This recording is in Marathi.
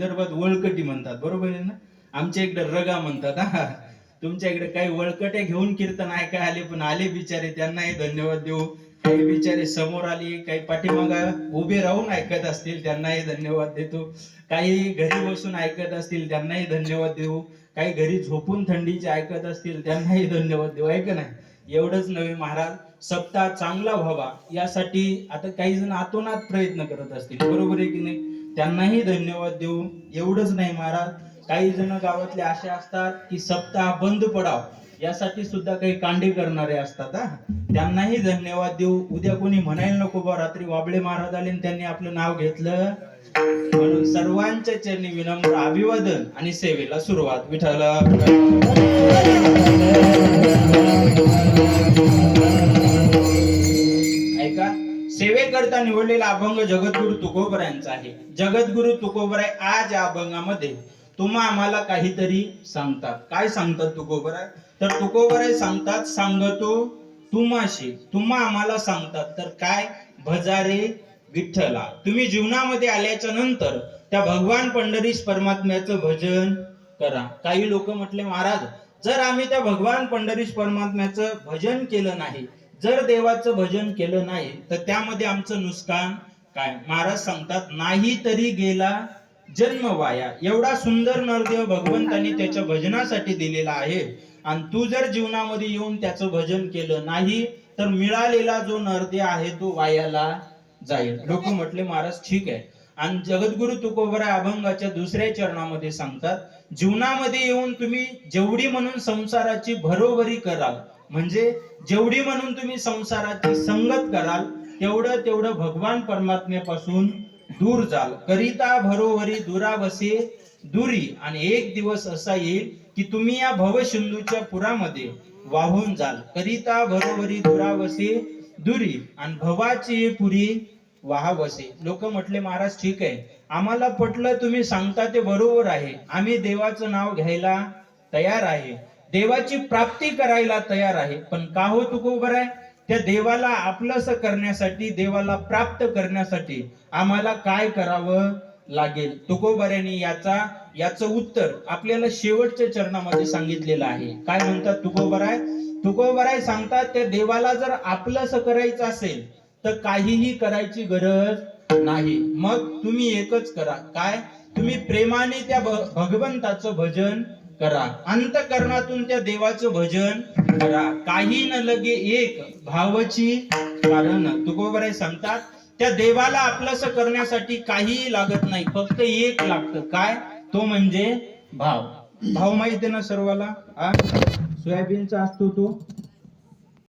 विदर्भात वळकटी म्हणतात बरोबर आहे ना? आमच्या इकडे रगा म्हणतात हा तुमच्या इकडे काही वळकटे घेऊन कीर्तन ऐका आले पण आले बिचारे त्यांनाही धन्यवाद देऊ. काही बिचारे समोर आले काही पाठीमागा उभे राहून ऐकत असतील त्यांनाही धन्यवाद देतो. काही घरी बसून ऐकत असतील त्यांनाही धन्यवाद देऊ. काही घरी झोपून थंडीचे ऐकत असतील त्यांनाही धन्यवाद देऊ. ऐक नाही एवढंच नव्हे महाराज सप्ताह चांगला व्हावा. यासाठी आता काही जण आतोनात प्रयत्न करत असतील बरोबर आहे की नाही? त्यांनाही धन्यवाद देऊ. एवढंच नाही महाराज. काही जण गावातले असे असतात की सप्ताह बंद पडाव. यासाठी सुद्धा काही कांडे करणारे असतात हा. त्यांनाही धन्यवाद देऊ. उद्या कोणी म्हणायला नको बा रात्री वाबळे महाराज आले त्यांनी आपलं नाव घेतलं. म्हणून सर्वांच्या चरणी विनम्र अभिवादन आणि सेवेला सुरुवात. विठाला करता निवडलेला अभंग जगद्गुरु तुकोबरायांचा आहे. जगद्गुरु तुकोबराय आज या अभंगामध्ये तुम्हा आम्हाला काहीतरी सांगतात. काय सांगतात तुकोबराय? तर तुकोबराय सांगतात सांगतो तुम्हाशी. तुम्हा आम्हाला सांगतात. तर काय? भजारे विठ्ठला. तुम्ही जीवनामध्ये आल्याच्यानंतर त्या भगवान पंढरीश परमात्म्याचं भजन करा. काही लोक म्हटले महाराज जर आम्ही त्या भगवान पंढरीश परमात्म्याचं भजन केलं नाही जर देवाचं भजन केलं नाही तर त्यामध्ये आमचं नुकसान काय? महाराज सांगतात नाही तरी गेला जन्म वाया. एवढा सुंदर नरदेव भगवंतांनी त्याच्या भजनासाठी दिलेला आहे. आणि तू जर जीवनामध्ये येऊन त्याचं भजन केलं नाही तर मिळालेला जो नरदेव आहे तो वायाला जाईल. लोक म्हटले महाराज ठीक आहे. आणि जगद्गुरु तुकोबरा अभंगाच्या दुसऱ्या चरणामध्ये सांगतात जीवनामध्ये येऊन तुम्ही जेवढी म्हणून संसाराची भरोभरी कराल म्हणजे जेवढी म्हणून तुम्ही संसाराची संगत कराल तेवढं तेवढं भगवान परमात्म्यापासून दूर जाल. करिता भरोवरी दुरावसे दुरी. आणि एक दिवस असा येईल की तुम्ही या भवसिंधूच्या पुरामध्ये वाहून जाल. करिता भरोवरी दुरावसे दुरी. आणि भवाची पुरी वाहावसे. लोक म्हटले महाराज ठीक आहे. आम्हाला पटलं तुम्ही सांगता ते बरोबर आहे. आम्ही देवाचं नाव घ्यायला तयार आहे. देवाची प्राप्ती करायला तयार आहे. पण का हो तुकोबर आहे त्या देवाला आपलंस करण्यासाठी देवाला प्राप्त करण्यासाठी आम्हाला काय करावं लागेल? तुकोबऱ्याने याचा याचं उत्तर आपल्याला शेवटच्या चरणामध्ये सांगितलेलं आहे. काय म्हणतात तुकोबराय तुकोबराय सांगतात त्या देवाला जर आपलंस करायचं असेल तर काहीही करायची गरज नाही. मग तुम्ही एकच करा. काय? तुम्ही प्रेमाने त्या भगवंताचं भजन करा. अंतकरणातून त्या देवाचं भजन करा. काही न लगे एक भावची कारण तुकोबराय सांगतात त्या देवाला आपलंस करण्यासाठी काहीही लागत नाही फक्त एक लागतं. काय? तो म्हणजे भाव. भाव माहिती आहे ना सर्वाला? सोयाबीनचा असतो तो.